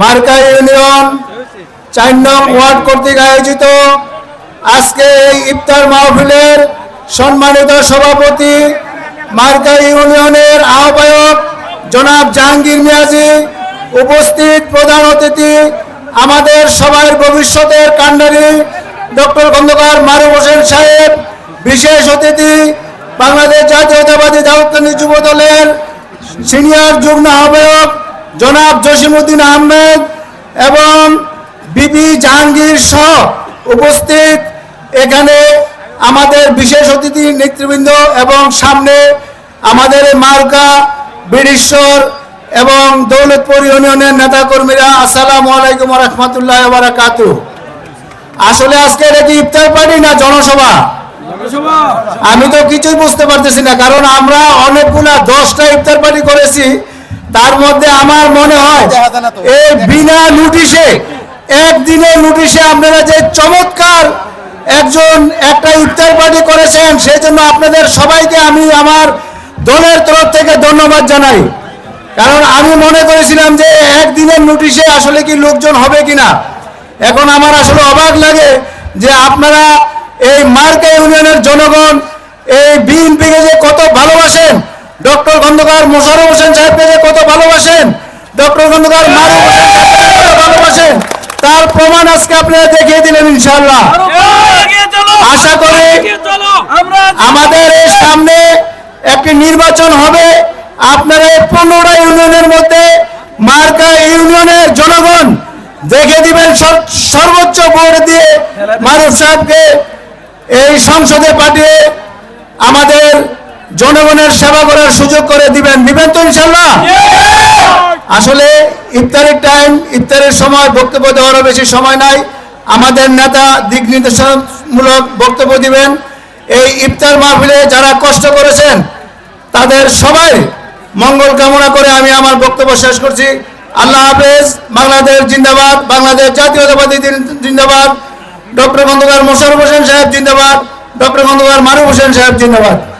মার্কা ইউনিয়ন চার নং ওয়ার্ড কর্তৃক আয়োজিত আজকে এই ইফতার মাহফিলের সম্মানিত সভাপতি মার্কা ইউনিয়নের আহ্বায়ক জনাব জাহাঙ্গীর মিয়াজি, উপস্থিত প্রধান অতিথি, আমাদের সবার ভবিষ্যতের কান্ডারি ডক্টর খন্দকার মারুফ হোসেন সাহেব, বিশেষ অতিথি বাংলাদেশ জাতীয়তাবাদী দাউদ্দানি যুব দলের সিনিয়র যুগ্ম আহ্বায়ক জনাব জসিমউদ্দিন আহমেদ এবং বিবি জাহাঙ্গীর সহ উপস্থিত এখানে আমাদের বিশেষ অতিথি নেতৃবৃন্দ এবং সামনে আমাদের এই মার্কা বীরেশ্বর এবং দৌলতপুর ইউনিয়নের নেতাকর্মীরা আসসালামু আলাইকুম রহমতুল্লাহ বারাকাতু আসলে আজকে এটা কি ইফতার পার্টি না জনসভা। আমি তো কিছুই বুঝতে পারতেছি না কারণ আমরা অনেকগুলা দশটা ইফতার পার্টি করেছি। তার মধ্যে আমার মনে হয় এই বিনা নোটিশে একদিনের নোটিশে আপনারা যে চমৎকার একজন একটা ইফতার পার্টি করেছেন সেই জন্য আপনাদের সবাইকে আমি আমার দলের তরফ থেকে ধন্যবাদ জানাই। কারণ আমি মনে করেছিলাম যে একদিনের নোটিশে আসলে কি লোকজন হবে কিনা। এখন আমার আসলে অবাক লাগে যে আপনারা এই মার্কা ইউনিয়নের জনগণ এই বিএনপিকে যে কত ভালোবাসেন ডক্টর খন্দকার মোশারফ হোসেন সাহেবকে যে কত ভালোবাসেন? ডক্টর খন্দকার মারুফ হোসেন সাহেবকে ভালোবাসেন? তার প্রমাণ আজকে আপনারা দেখিয়ে দিলেন ইনশাআল্লাহ। আশা করি আমাদের এই সামনে একটি নির্বাচন হবে। আপনারা এই পনেরোটা ইউনিয়নের মধ্যে মার্কা ইউনিয়নের জনগণ দেখে দিবেন সর্বোচ্চ ভোট দিয়ে মারুফ সাহেবকে এই সংসদে পাঠিয়ে আমাদের জনগণের সেবা করার সুযোগ করে দিবেন। দিবেন তো ইনশাল্লাহ আসলে ইফতারের টাইম ইফতারের সময় বক্তব্য দেওয়ারও বেশি সময় নাই। আমাদের নেতা দিক নির্দেশনমূলক বক্তব্য দিবেন। এই ইফতার মাহফিলে যারা কষ্ট করেছেন তাদের সবাই মঙ্গল কামনা করে আমি আমার বক্তব্য শেষ করছি। আল্লাহ হাফেজ বাংলাদেশ জিন্দাবাদ বাংলাদেশ জাতীয়তাবাদী জিন- জিন্দাবাদ। ডক্টর খন্দকার মোশারফ হোসেন সাহেব জিন্দাবাদ ডক্টর খন্দকার মারুফ হোসেন সাহেব জিন্দাবাদ।